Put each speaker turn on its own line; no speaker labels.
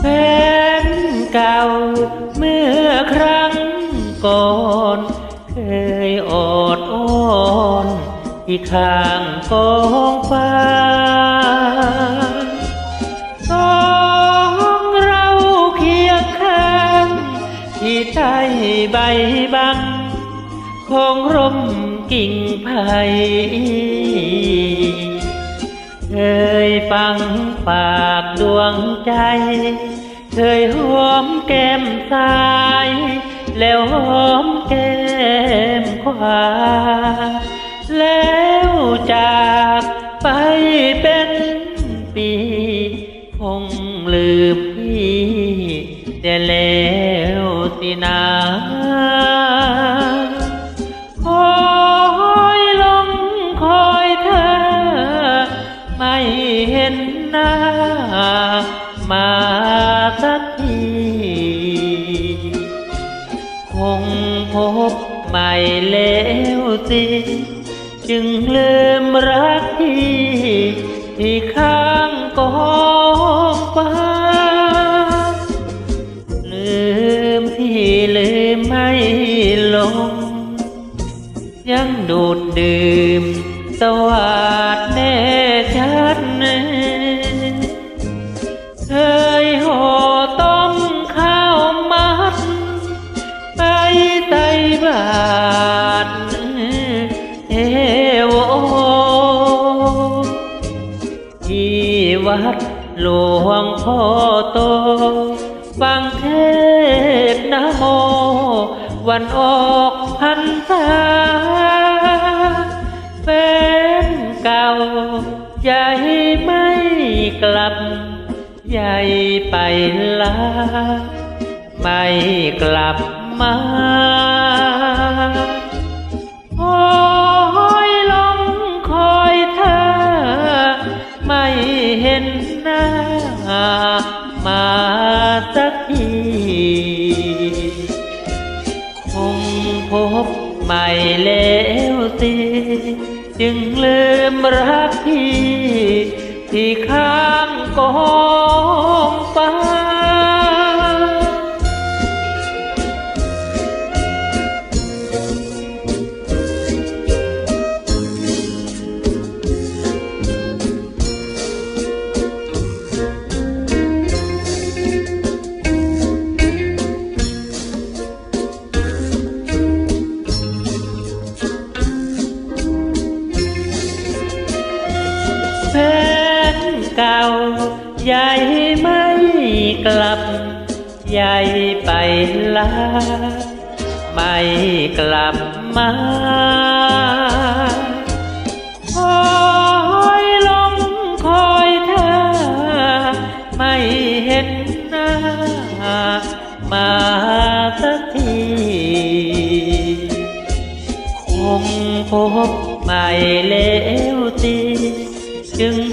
แฟนเก่า เมื่อครั้งก่อน เคยอดอ้อนที่ข้างกองฟ้าสองเราเคียงข้าง ที่ใต้ใบบัง ของร่มกิ่งไผ่ ฟังปากดวงใจ เคยหอมแก้มซ้าย แล้วหอมแก้มขวา แล้วจากไปเป็นปี คงลืมพี่แต่แล้วสินา งพบใหม่แล้วสิจึงลืมรักที่ที่ข้างกองฟ้าลืมพี่ลืมไม่ลง ยังดูดดื่มสวัสดแน่ ใส่บาตรเทโวที่วัดหลวงพ่อโตฟังเทศน์นะโม วันออกพรรษาแฟนเก่าใหญ่ไม่กลับ ใหญ่ไปลาไม่กลับ มาคอยลงคอยเธอ ไม่เห็นหน้า มาสักที คงพบใหม่แล้วสิ จึงลืมรักพี่ ที่ข้างกอง เก่าใหญ่ไม่กลับใหญ่ไปลาไม่กลับมาคอยลงคอยเธอไม่เห็นหน้ามาสักทีคงพบใหม่แล้วสิจึง